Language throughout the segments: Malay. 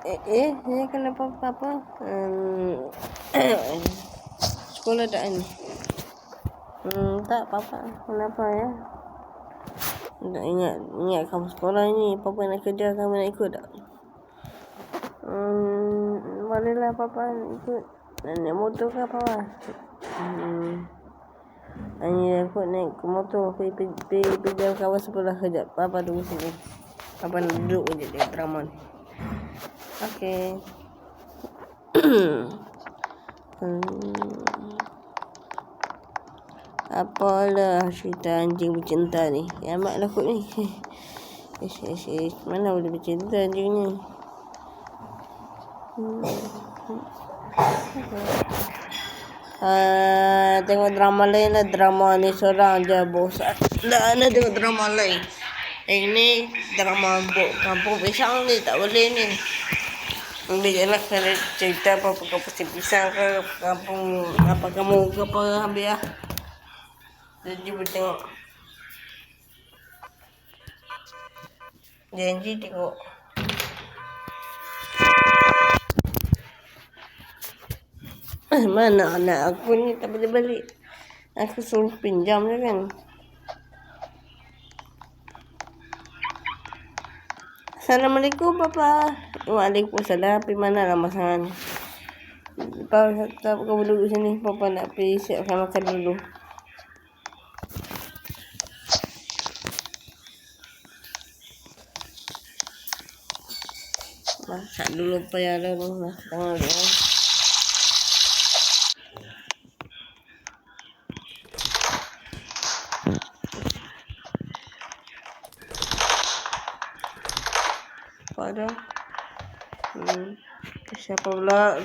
Eh, eh, ni kenapa papa? Um, sekolah tak ni? Hmm, tak papa. Kenapa ya? Tak ingat, ingat kamu sekolah ni. Papa nak kerja, kamu nak ikut tak? Hmm, bolehlah papa ikut. Naik motor ke apa? Hmm. Hanya aku naik ke motor pergi pergi pergi kawan sebelah kejap. Papa tunggu sini. Papa duduk je di drama ni. Okey. hmm. Apalah cerita anjing bercinta ni. Mak lah kot ni. Ish, ish, ish. Mana boleh bercinta anjing ni? Uh, tengok drama lain lah drama ni seorang je bosan dah ada tengok drama lain ini drama kampung pisang ni tak boleh ni boleh je lah kalau cerita apa apa kampung pisang ke kampung apa kamu ke apa ambil jadi boleh tengok janji tengok Eh, mana anak aku ni tak boleh balik. Aku suruh pinjam je kan. Assalamualaikum Papa. Waalaikumsalam. Pergi mana lah masakan? Papa tak kau duduk sini. Papa nak pergi siapkan makan dulu. Masak dulu payah dah. Tengok dulu. pada hmm, siapa pula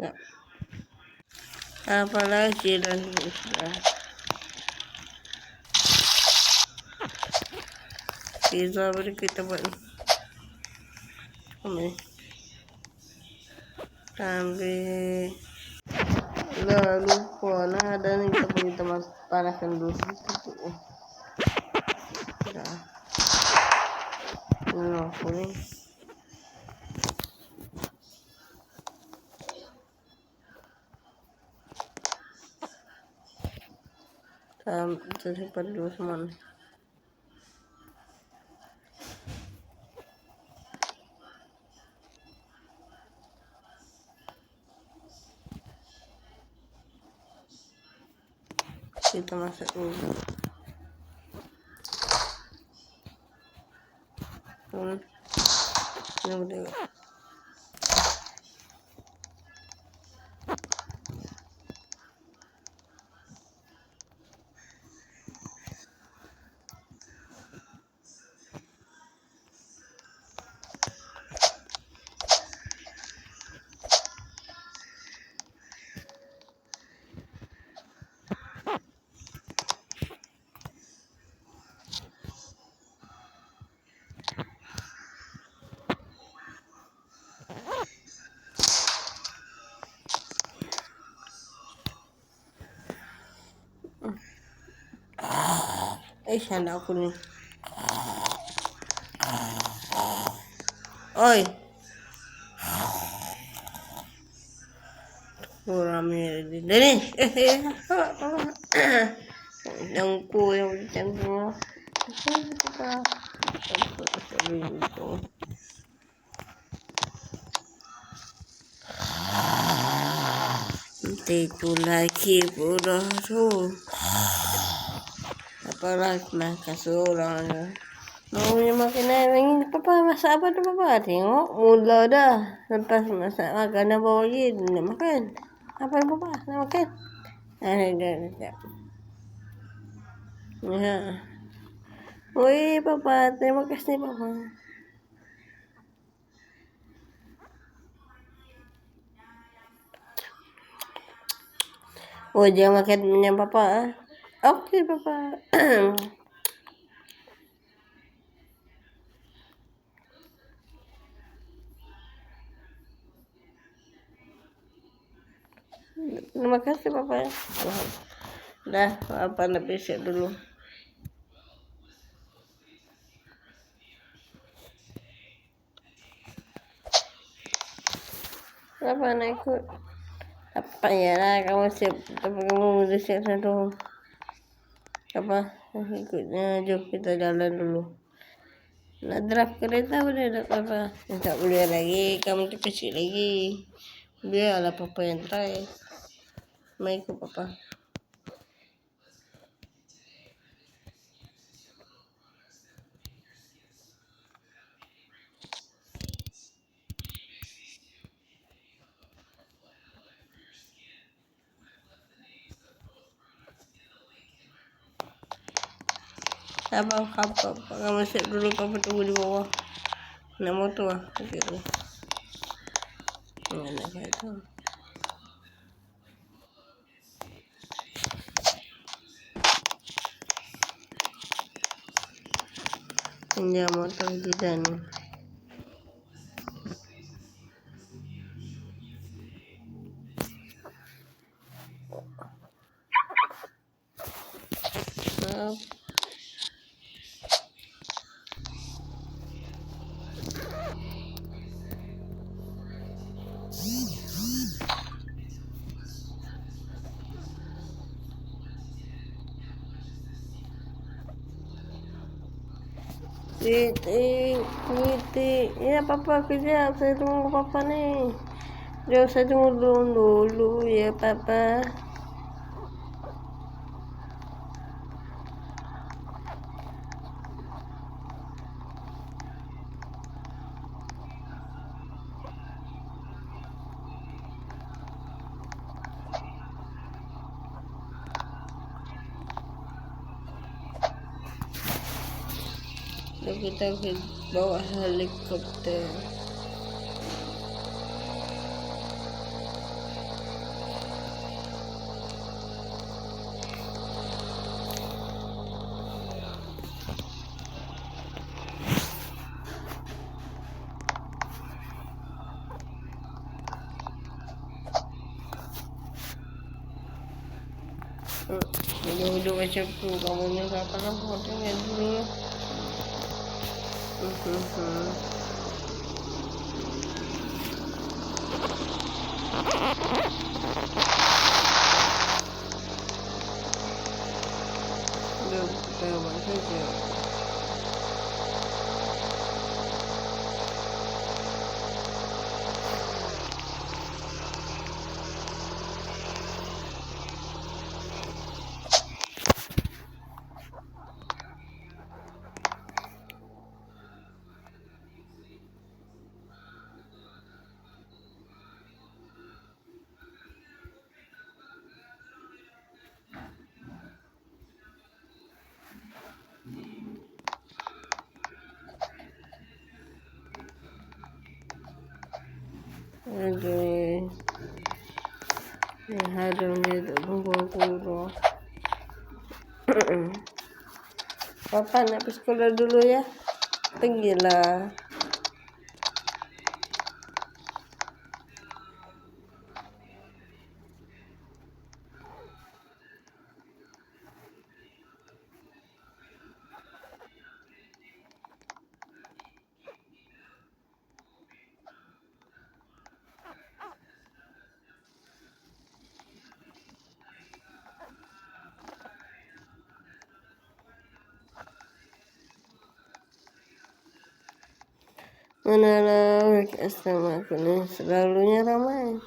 ya. apa lagi dan pizza beri kita buat ni. Ambil. Dah lupa nah ada ni kita pergi tempat panaskan dulu situ. Dah. Nah, ini. Um, simpan dulu semua. kita masak dulu ini udah Eh, anak aku ni. Oi. Oh, ramai ni. Ni. Eh, eh. Yang ku yang macam tu. Nanti tu dah para makan seorang je. Mau punya makanan ini papa masak apa tu papa? Tengok mula dah. Lepas masak makanan bawa lagi nak makan. Apa yang papa nak makan? Ah, dah, dah, dah. Ya. Oi papa, terima kasih papa. Oh, jangan makan minyak papa. Ah. Okay, bye bye. Terima kasih Papa. Dah, Papa nak besek dulu. Papa nak ikut. Apa ya lah, kamu siap. Kamu mesti siap satu. Apa? Ikutnya jom kita jalan dulu. Nak draft kereta boleh tak apa? Tak boleh lagi. Kamu tu kecil lagi. Biarlah papa yang try. Mai ikut papa. Apa apa kamu siap dulu papa tunggu di bawah. Nak motor ah. Okey tu. Nak nak tu. Pinjam motor di sana. Titik, titik. Ya, papa kejap. Saya tunggu papa ni. Jom saya tunggu dulu, dulu ya, papa. So kita bawa helikopter. Duduk-duduk macam tu Kamu ni kapan-kapan Tengok dulu 嗯哼 Harum dia tak tunggu Papa nak pergi sekolah dulu ya. Pergilah. Mana customer aku ni selalunya ramai.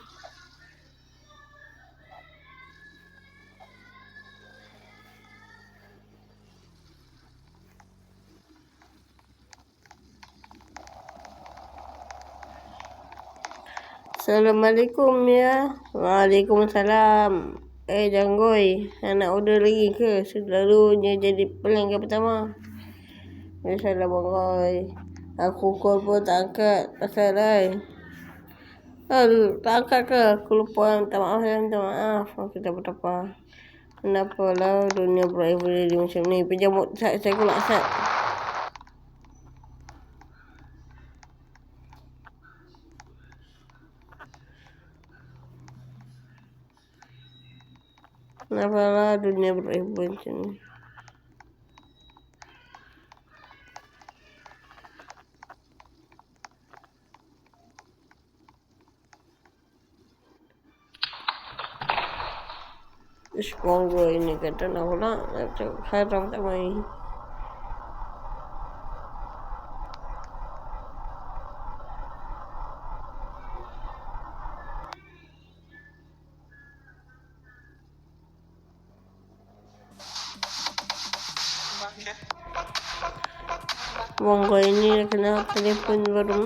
Assalamualaikum ya. Waalaikumsalam. Eh janggoi, nak order lagi ke? Selalunya jadi pelanggan pertama. Assalamualaikum. Pun tak angkat Pasal lain. Aduh, tak angkat ke? Aku lupa minta maaf minta maaf. Aku tak apa-apa Kenapa lah dunia berakhir di macam ni? Pinjam saya, saya aku nak set Kenapa lah dunia berakhir macam ni Ish, monggo ini kata nak pula. Haram tak main. Monggo ini kena telefon baru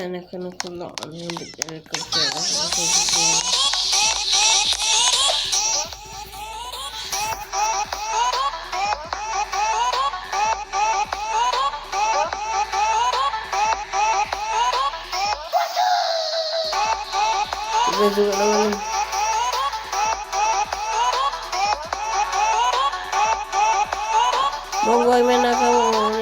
tane kanı kullanmadıkları kısırlar. Rezil Bongo y ven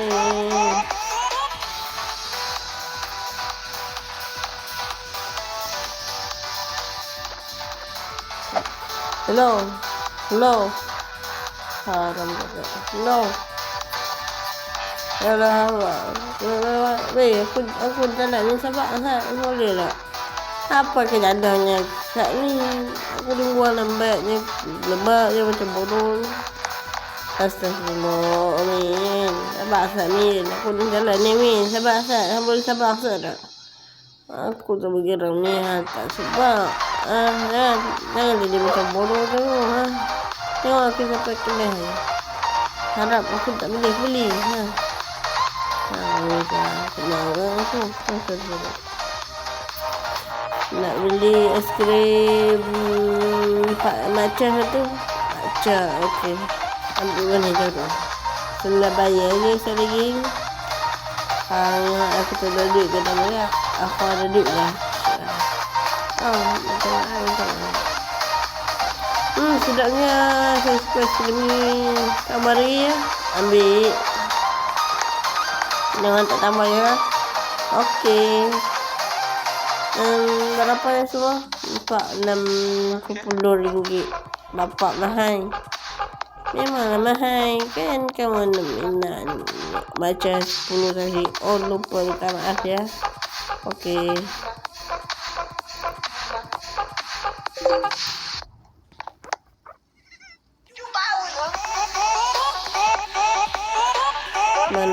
mai ke. Sana kena keluar ni bicara kerja. Kita juga lawan ni. Monggo mana kamu ni? Hello. Hello. Haram juga. Hello. Hello. Hello. Weh, aku aku tak nak ni sebab ha, boleh tak? Apa kejadiannya? Sat ni aku tunggu lambatnya lambatnya macam bodoh. Astagfirullah, Amin. Sabar Asad, Min. Aku ni jalan ni, Min. Sabar Asad. Kamu boleh sabar Asad tak? Aku tak bergerak ni, ha. Tak sebab. Ah, ha. Jangan jadi macam bodoh tu, ha. Tengok aku sampai kena. Harap aku tak boleh beli, ha. Ha, ni kan. Kenal kan aku. Nak beli es krim macam tu. Macam, okey. Ambil mana je tu. Sebelah bayar je saya lagi. Hang aku tak ada duit ke tak boleh. Aku ada duit lah. Oh. Hmm, sedapnya saya suka krim ni. Kabari ya. Ambil. Jangan tak tambah ya. Okey. Hmm, berapa ya semua? Empat, enam, sepuluh ribu gig. Bapak mahal. Memanglah mahal kan kamu nak baca 10 kali. Oh lupa minta maaf ya. Okey.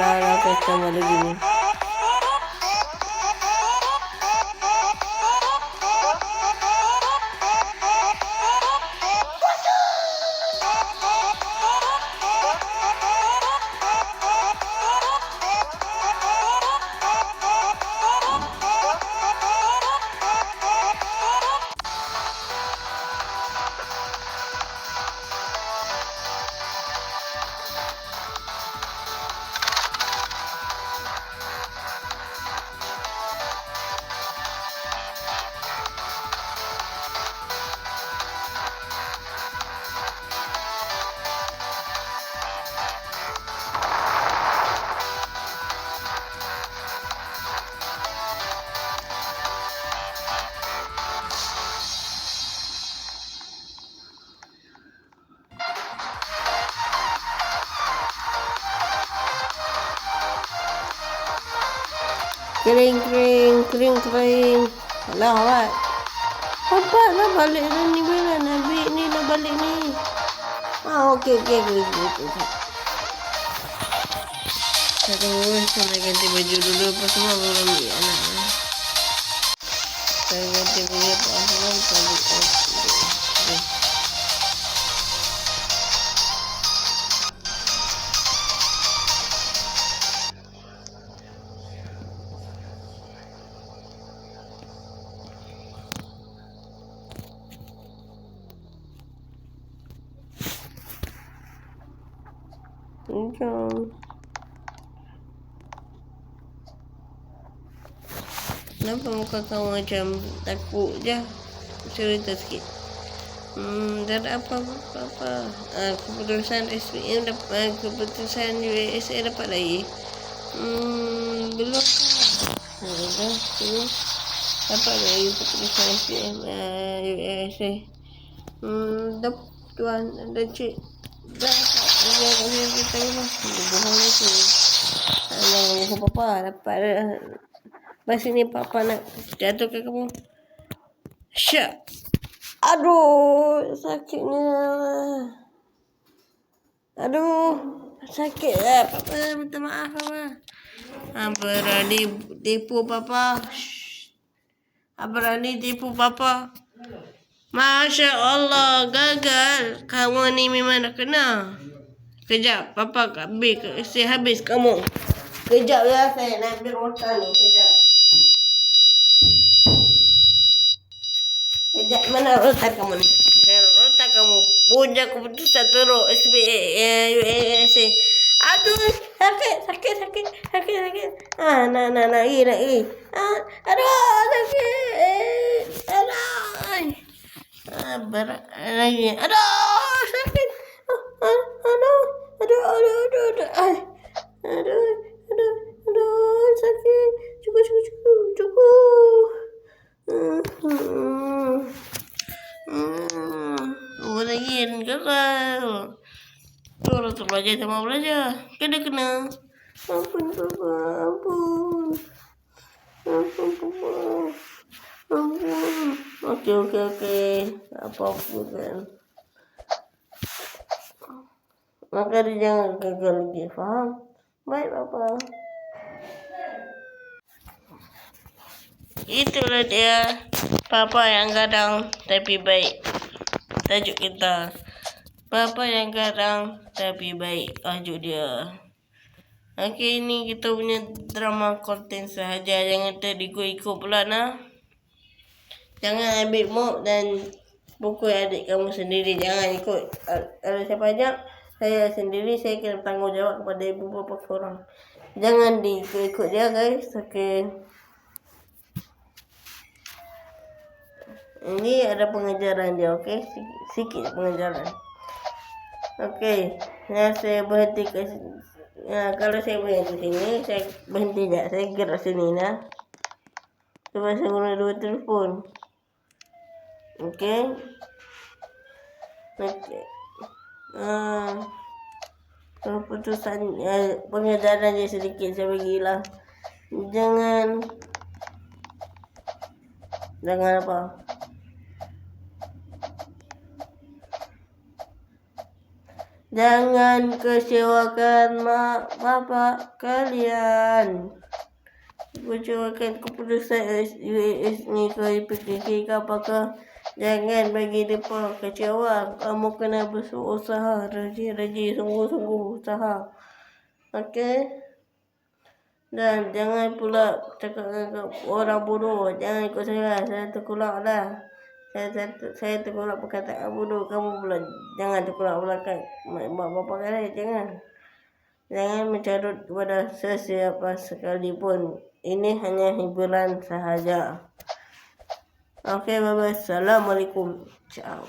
Mana ada customer lagi Kering, kering, kering, kering. Alah, awak. Cepat lah balik dah ni bila Nabi ni dah balik ni. Ah, okey, okey, okey, okey. okey. Aduh, saya ganti baju dulu apa semua baru ambil anak. Saya ganti baju apa semua baru ambil. Kenapa muka kau macam takut je Cerita sikit Hmm, tak ada apa-apa apa. Uh, keputusan SPM dapat keputusan USA dapat lagi. Hmm, belum kan? Dah, tu. Dapat lagi keputusan SPM uh, USA. Hmm, dah tuan dan cik dah dapat Kita kita rumah. Bohong itu. Alah, aku papa dapat. Pas sini papa nak jatuh ke kamu. Syak. Aduh, sakitnya. Aduh, sakit lah. Papa minta maaf papa. Ah, berani tipu papa. Ah, berani tipu papa. Masya Allah, gagal. Kamu ni memang dah kena. Kejap, papa habis, saya habis kamu. Kejap ya, saya nak ambil rotan ni. Kejap. Kejap, mana rotan kamu ni? Saya rotan kamu. Puja keputusan teruk. SPA. Aduh, sakit, sakit, sakit, sakit, sakit. Ah, nak, nak, nak, lagi, nak, lagi. Ah, aduh, sakit. Aduh. Ah, berat lagi. Aduh, sakit. Ah, ah, aduh, aduh, aduh, aduh, aduh. Ah, aduh, aduh, aduh, sakit. Cukup, cukup, cukup, cukup. Hmm, hmm. Hmm. Lagi, gagal. Kalau tu belajar sama belajar. Kena kena. Ampun papa, ampun. Ampun papa. Ampun. Okey okey okey. Apa pun kan. Maka dia jangan gagal lagi. Faham? Baik papa. Itulah dia. Papa yang kadang tapi baik. Tajuk kita. Papa yang garang tapi baik tajuk dia. Okey ini kita punya drama konten sahaja jangan terikut-ikut pula nah. Jangan ambil mok dan buku adik kamu sendiri jangan ikut. Ada siapa ajak saya sendiri saya kena tanggungjawab kepada ibu bapa korang. Jangan diikut-ikut dia guys. Okey. Ini ada pengajaran dia, okey? Sikit, sikit pengajaran. Okey, ya saya berhenti ke sini. Ya, kalau saya berhenti sini, saya berhenti tak? Saya gerak sini nah. Sebab saya guna dua telefon. Okey. Okey. Uh, keputusan ya, pengejaran je sedikit saya bagilah. Jangan jangan apa? Jangan kecewakan mak bapak kalian. Kecewakan keputusan UAS ni IPKK ke apakah. Jangan bagi mereka kecewa. Kamu kena berusaha. Rajin-rajin sungguh-sungguh usaha. Okey. Dan jangan pula cakap dengan orang bodoh. Jangan ikut saya. Saya terkulak dah saya saya, terkulak perkataan bodoh kamu pula jangan terkulak belakang mak bapak kalian jangan jangan mencarut kepada sesiapa sekalipun ini hanya hiburan sahaja Okey, bye bye. Assalamualaikum. Ciao.